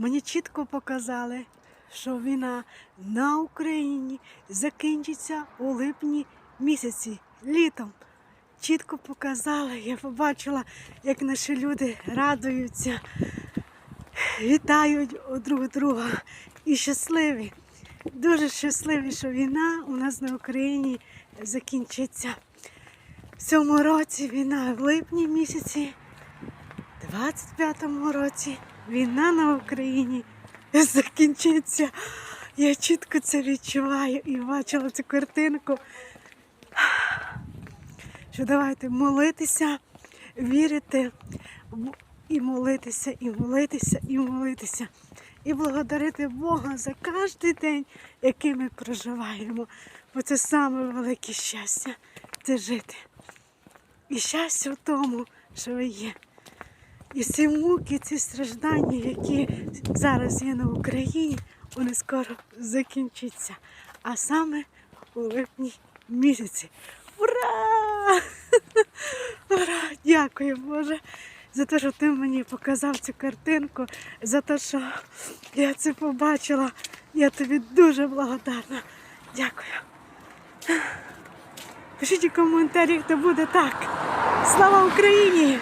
Мені чітко показали, що війна на Україні закінчиться у липні місяці, літом. Чітко показали, я побачила, як наші люди радуються, вітають друг друга і щасливі. Дуже щасливі, що війна у нас на Україні закінчиться. В цьому році війна в липні місяці, 25-му році війна на Україні закінчиться. Я чітко це відчуваю і бачила цю картинку. Що давайте молитися, вірити і молитися, і молитися, і молитися. І благодарити Бога за кожен день, який ми проживаємо. Бо це саме велике щастя це жити. І щастя в тому, що ви є. І ці муки, ці страждання, які зараз є на Україні, вони скоро закінчаться. А саме у липні місяці. Ура! Ура! Дякую, Боже, за те, що ти мені показав цю картинку, за те, що я це побачила. Я тобі дуже благодарна. Дякую. Пишіть у коментарі, хто буде так. Слава Україні!